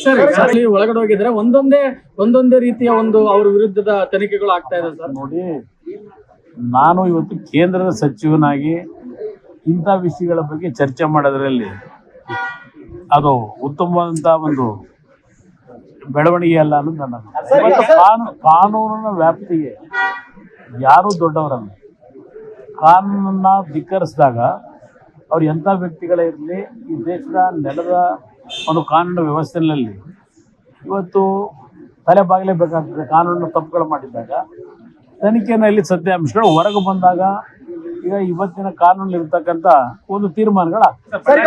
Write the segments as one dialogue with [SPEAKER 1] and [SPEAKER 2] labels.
[SPEAKER 1] Sir ಅಲ್ಲಿ ಒಳಗಡೆ ಹೋಗಿದ್ರೆ ಒಂದೊಂದೇ ಒಂದೊಂದೇ ರೀತಿಯ ಒಂದು ಅವ್ರ ವಿರುದ್ಧದ ತನಿಖೆಗಳು ಆಗ್ತಾ ಇದೆ ಸರ್.
[SPEAKER 2] ನೋಡಿ ನಾನು ಇವತ್ತು ಕೇಂದ್ರದ ಸಚಿವನಾಗಿ ಇಂಥ ವಿಷಯಗಳ ಬಗ್ಗೆ ಚರ್ಚೆ ಮಾಡೋದ್ರಲ್ಲಿ ಅದು ಉತ್ತಮವಾದಂಥ ಒಂದು ಬೆಳವಣಿಗೆ ಅಲ್ಲ ಅನ್ನೋದು ನನ್ನ ಕಾನೂನು ಕಾನೂನಿನ ವ್ಯಾಪ್ತಿಗೆ ಯಾರೂ ದೊಡ್ಡವರಲ್ಲ. ಕಾನೂನನ್ನ ಧಿಕ್ಕರಿಸಿದಾಗ ಅವ್ರು ಎಂಥ ವ್ಯಕ್ತಿಗಳೇ ಇರಲಿ ಈ ದೇಶದ ನೆಲದ ಒಂದು ಕಾನೂನು ವ್ಯವಸ್ಥೆಯಲ್ಲಿ ಇವತ್ತು ತಲೆ ಬಾಗಲೇಬೇಕಾಗ್ತದೆ ಕಾನೂನು ತಪ್ಪುಗಳು ಮಾಡಿದ್ದಾಗ ತನಿಖೆಯಲ್ಲಿ ಸತ್ಯಾಂಶಗಳು ಹೊರಗೆ ಬಂದಾಗ ಈಗ ಇವತ್ತಿನ ಕಾನೂನಲ್ಲಿ ಇರ್ತಕ್ಕಂಥ ಒಂದು ತೀರ್ಮಾನಗಳ
[SPEAKER 3] ಸರ್,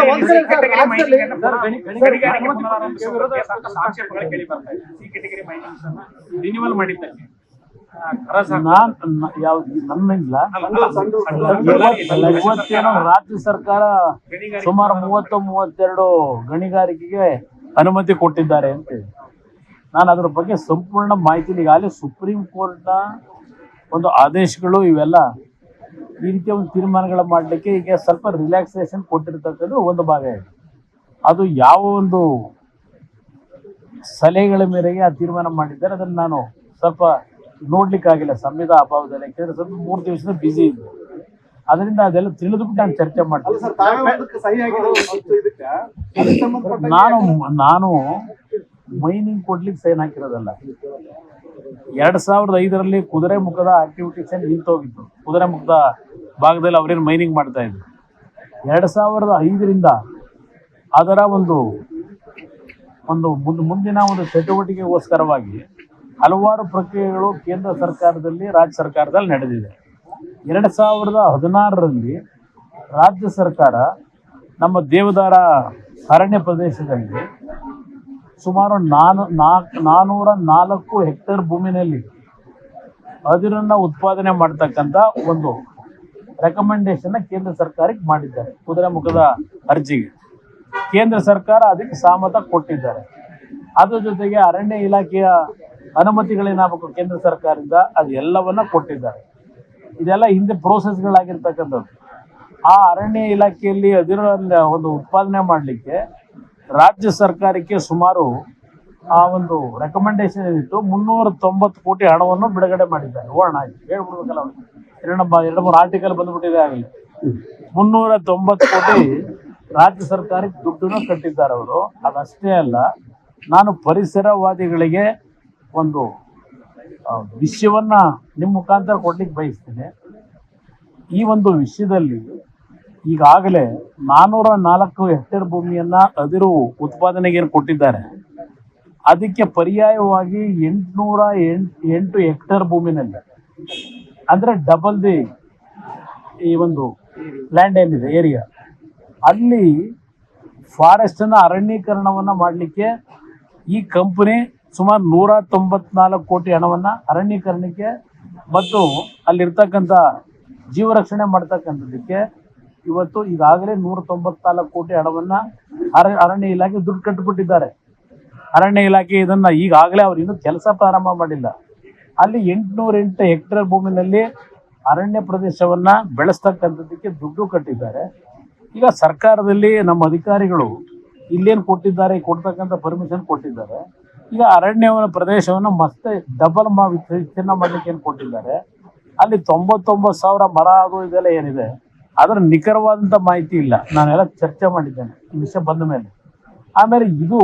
[SPEAKER 3] ಈಗ
[SPEAKER 2] ನಾನ್ ಯಾವ್ದು ಯಾವ ನನ್ನಿಂದ ಇವತ್ತೇನೋ ರಾಜ್ಯ ಸರ್ಕಾರ ಸುಮಾರು ಮೂವತ್ತು ಮೂವತ್ತೆರಡು ಗಣಿಗಾರಿಕೆಗೆ ಅನುಮತಿ ಕೊಟ್ಟಿದ್ದಾರೆ ಅಂತ ಹೇಳಿ. ನಾನು ಅದ್ರ ಬಗ್ಗೆ ಸಂಪೂರ್ಣ ಮಾಹಿತಿ ಈಗಾಗಲೇ ಸುಪ್ರೀಂ ಕೋರ್ಟ್ನ ಒಂದು ಆದೇಶಗಳು ಇವೆಲ್ಲ ಈ ರೀತಿಯ ಒಂದು ತೀರ್ಮಾನಗಳ ಮಾಡಲಿಕ್ಕೆ ಈಗ ಸ್ವಲ್ಪ ರಿಲ್ಯಾಕ್ಸೇಷನ್ ಕೊಟ್ಟಿರ್ತಕ್ಕಂಥ ಒಂದು ಭಾಗ ಇದೆ ಅದು ಯಾವ ಒಂದು ಸಲಹೆಗಳ ಮೇರೆಗೆ ಆ ತೀರ್ಮಾನ ಮಾಡಿದ್ದಾರೆ ಅದನ್ನು ನಾನು ಸ್ವಲ್ಪ ನೋಡ್ಲಿಕ್ಕಾಗಿಲ್ಲ ಸಮಯದ ಅಭಾವದಲ್ಲಿ. ಯಾಕೆಂದ್ರೆ ಸ್ವಲ್ಪ ಮೂರು ದಿವಸದ ಬ್ಯುಸಿ ಇದೆ ಅದರಿಂದ ಅದೆಲ್ಲ ತಿಳಿದುಬಿಟ್ಟು ನಾನು ಚರ್ಚೆ ಮಾಡ್ತೀನಿ ನಾನು ನಾನು ಮೈನಿಂಗ್ ಕೊಡ್ಲಿಕ್ಕೆ ಸೈನ್ ಹಾಕಿರೋದಲ್ಲ. ಎರಡ್ ಸಾವಿರದ ಐದರಲ್ಲಿ ಕುದುರೆ ಮುಖದ ಆಕ್ಟಿವಿಟೀಸ್ ನಿಂತೋಗಿತ್ತು. ಕುದುರೆ ಮುಖದ ಭಾಗದಲ್ಲಿ ಅವ್ರೇನು ಮೈನಿಂಗ್ ಮಾಡ್ತಾ ಇದ್ರು. ಎರಡ್ ಸಾವಿರದ ಐದರಿಂದ ಅದರ ಒಂದು ಒಂದು ಮುಂದ್- ಮುಂದಿನ ಒಂದು ಚಟುವಟಿಕೆಗೋಸ್ಕರವಾಗಿ ಹಲವಾರು ಪ್ರಕ್ರಿಯೆಗಳು ಕೇಂದ್ರ ಸರ್ಕಾರದಲ್ಲಿ, ರಾಜ್ಯ ಸರ್ಕಾರದಲ್ಲಿ ನಡೆದಿದೆ. ಎರಡು ಸಾವಿರದ ಹದಿನಾರರಲ್ಲಿ ರಾಜ್ಯ ಸರ್ಕಾರ ನಮ್ಮ ದೇವದಾರ ಅರಣ್ಯ ಪ್ರದೇಶದಲ್ಲಿ ಸುಮಾರು ನಾನು ನಾಲ್ಕು ನಾನ್ನೂರ ನಾಲ್ಕು ಹೆಕ್ಟೇರ್ ಭೂಮಿನಲ್ಲಿ ಅದಿರನ್ನು ಉತ್ಪಾದನೆ ಮಾಡ್ತಕ್ಕಂಥ ಒಂದು ರೆಕಮೆಂಡೇಶನ್ ಕೇಂದ್ರ ಸರ್ಕಾರಕ್ಕೆ ಮಾಡಿದ್ದಾರೆ, ಕುದುರೆಮುಖದ ಅರ್ಜಿಗೆ. ಕೇಂದ್ರ ಸರ್ಕಾರ ಅದಕ್ಕೆ ಸಹಮತ ಕೊಟ್ಟಿದ್ದಾರೆ. ಅದ್ರ ಜೊತೆಗೆ ಅರಣ್ಯ ಇಲಾಖೆಯ ಅನುಮತಿಗಳೇನಾಗಬೇಕು ಕೇಂದ್ರ ಸರ್ಕಾರದಿಂದ, ಅದೆಲ್ಲವನ್ನ ಕೊಟ್ಟಿದ್ದಾರೆ. ಇದೆಲ್ಲ ಹಿಂದೆ ಪ್ರೋಸೆಸ್ಗಳಾಗಿರ್ತಕ್ಕಂಥದ್ದು ಆ ಅರಣ್ಯ ಇಲಾಖೆಯಲ್ಲಿ ಅದಿರೋ ಒಂದು ಉತ್ಪಾದನೆ ಮಾಡಲಿಕ್ಕೆ ರಾಜ್ಯ ಸರ್ಕಾರಕ್ಕೆ ಸುಮಾರು, ಆ ಒಂದು ರೆಕಮೆಂಡೇಶನ್ ಏನಿತ್ತು, ಮುನ್ನೂರ ತೊಂಬತ್ತು ಕೋಟಿ ಹಣವನ್ನು ಬಿಡುಗಡೆ ಮಾಡಿದ್ದಾರೆ. ಓಣ ಹೇಳ್ಬಿಡ್ಬೇಕಲ್ಲ ಎರಡು ಎರಡು ಮೂರು ಆರ್ಟಿಕಲ್ ಬಂದ್ಬಿಟ್ಟಿದೆ ಆಗಲಿ. ಮುನ್ನೂರ ತೊಂಬತ್ತು ಕೋಟಿ ರಾಜ್ಯ ಸರ್ಕಾರಕ್ಕೆ ದುಡ್ಡನ್ನು ಕಟ್ಟಿದ್ದಾರೆ ಅವರು. ಅದಷ್ಟೇ ಅಲ್ಲ, ನಾನು ಪರಿಸರವಾದಿಗಳಿಗೆ ಒಂದು ವಿಷಯವನ್ನು ನಿಮ್ಮ ಮುಖಾಂತರ ಕೊಡ್ಲಿಕ್ಕೆ ಬಯಸ್ತೇನೆ. ಈ ಒಂದು ವಿಷಯದಲ್ಲಿ ಈಗಾಗಲೇ ನಾನೂರ ನಾಲ್ಕು ಹೆಕ್ಟೇರ್ ಭೂಮಿಯನ್ನು ಅದಿರು ಉತ್ಪಾದನೆಗೆ ಕೊಟ್ಟಿದ್ದಾರೆ. ಅದಕ್ಕೆ ಪರ್ಯಾಯವಾಗಿ ಎಂಟುನೂರ ಎಂಟು ಎಂಟು ಹೆಕ್ಟೇರ್ ಭೂಮಿನಲ್ಲಿ. ಅಂದರೆ ಡಬಲ್ ದಿ ಈ ಒಂದು ಲ್ಯಾಂಡ್ ಏನಿದೆ ಏರಿಯಾ ಅಲ್ಲಿ ಫಾರೆಸ್ಟನ್ನು ಅರಣ್ಯೀಕರಣವನ್ನ ಮಾಡಲಿಕ್ಕೆ ಈ ಕಂಪನಿ ಸುಮಾರು ನೂರ ತೊಂಬತ್ನಾಲ್ಕು ಕೋಟಿ ಹಣವನ್ನ ಅರಣ್ಯೀಕರಣಕ್ಕೆ ಮತ್ತು ಅಲ್ಲಿರತಕ್ಕಂಥ ಜೀವ ರಕ್ಷಣೆ ಮಾಡ್ತಕ್ಕಂಥದ್ದಕ್ಕೆ ಇವತ್ತು ಈಗಾಗಲೇ ನೂರ ತೊಂಬತ್ನಾಲ್ಕು ಕೋಟಿ ಹಣವನ್ನ ಅರ, ಅರಣ್ಯ ಇಲಾಖೆ ದುಡ್ಡು ಕಟ್ಟಿಬಿಟ್ಟಿದ್ದಾರೆ. ಅರಣ್ಯ ಇಲಾಖೆ ಇದನ್ನ ಈಗಾಗಲೇ ಅವ್ರು ಇನ್ನೂ ಕೆಲಸ ಪ್ರಾರಂಭ ಮಾಡಿಲ್ಲ. ಅಲ್ಲಿ ಎಂಟುನೂರ ಎಂಟು ಹೆಕ್ಟೇರ್ ಭೂಮಿನಲ್ಲಿ ಅರಣ್ಯ ಪ್ರದೇಶವನ್ನ ಬೆಳೆಸ್ತಕ್ಕಂಥದ್ದಕ್ಕೆ ದುಡ್ಡು ಕಟ್ಟಿದ್ದಾರೆ. ಈಗ ಸರ್ಕಾರದಲ್ಲಿ ನಮ್ಮ ಅಧಿಕಾರಿಗಳು ಇಲ್ಲೇನು ಕೊಟ್ಟಿದ್ದಾರೆ, ಕೊಡ್ತಕ್ಕಂಥ ಪರ್ಮಿಷನ್ ಕೊಟ್ಟಿದ್ದಾರೆ. ಈಗ ಅರಣ್ಯವನ ಪ್ರದೇಶವನ್ನು ಮತ್ತೆ ಡಬಲ್ ಮಾ ವಿಸ್ತೀರ್ಣ ಮಾಡ್ಲಿಕ್ಕೆ ಏನು ಕೊಟ್ಟಿದ್ದಾರೆ? ಅಲ್ಲಿ ತೊಂಬತ್ತೊಂಬತ್ತು ಸಾವಿರ ಮರ ಅದು ಇದೆಲ್ಲ ಏನಿದೆ? ಅದರ ನಿಖರವಾದಂಥ ಮಾಹಿತಿ ಇಲ್ಲ. ನಾನೆಲ್ಲ ಚರ್ಚೆ ಮಾಡಿದ್ದೇನೆ ಈ ವಿಷಯ ಬಂದ ಮೇಲೆ. ಆಮೇಲೆ ಇದು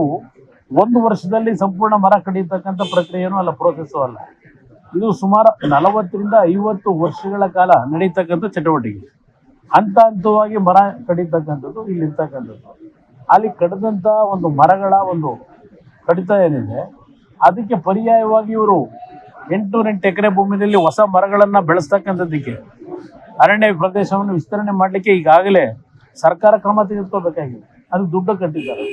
[SPEAKER 2] ಒಂದು ವರ್ಷದಲ್ಲಿ ಸಂಪೂರ್ಣ ಮರ ಕಡಿಯತಕ್ಕಂಥ ಪ್ರಕ್ರಿಯೆನೂ ಅಲ್ಲ ಪ್ರೋಸೆಸ್ಸು ಅಲ್ಲ. ಇದು ಸುಮಾರು ನಲವತ್ತರಿಂದ ಐವತ್ತು ವರ್ಷಗಳ ಕಾಲ ನಡೀತಕ್ಕಂಥ ಚಟುವಟಿಕೆ. ಹಂತ ಹಂತವಾಗಿ ಮರ ಕಡಿತಕ್ಕಂಥದ್ದು ಇಲ್ಲಿರ್ತಕ್ಕಂಥದ್ದು ಅಲ್ಲಿ ಕಡಿದಂಥ ಒಂದು ಮರಗಳ ಒಂದು ಕಡಿತ ಏನಿದೆ, ಅದಕ್ಕೆ ಪರ್ಯಾಯವಾಗಿ ಇವರು ಎಂಟುನೂರ ಎಂಟು ಎಕರೆ ಭೂಮಿಯಲ್ಲಿ ಹೊಸ ಮರಗಳನ್ನು ಬೆಳೆಸ್ತಕ್ಕಂಥದ್ದಕ್ಕೆ ಅರಣ್ಯ ಪ್ರದೇಶವನ್ನು ವಿಸ್ತರಣೆ ಮಾಡಲಿಕ್ಕೆ ಈಗಾಗಲೇ ಸರ್ಕಾರ ಕ್ರಮ ತೆಗೆದುಕೋಬೇಕಾಗಿದೆ ಅದು ದುಡ್ಡು ಕಟ್ಟಿದ್ದಾರೆ.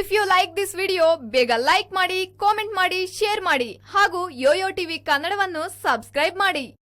[SPEAKER 4] If you like this video ಬೇಗ ಲೈಕ್ ಮಾಡಿ ಕಾಮೆಂಟ್ ಮಾಡಿ ಶೇರ್ ಮಾಡಿ ಹಾಗೂ ಯೋಯೋ ಟಿವಿ ಕನ್ನಡವನ್ನು ಸಬ್ಸ್ಕ್ರೈಬ್ ಮಾಡಿ.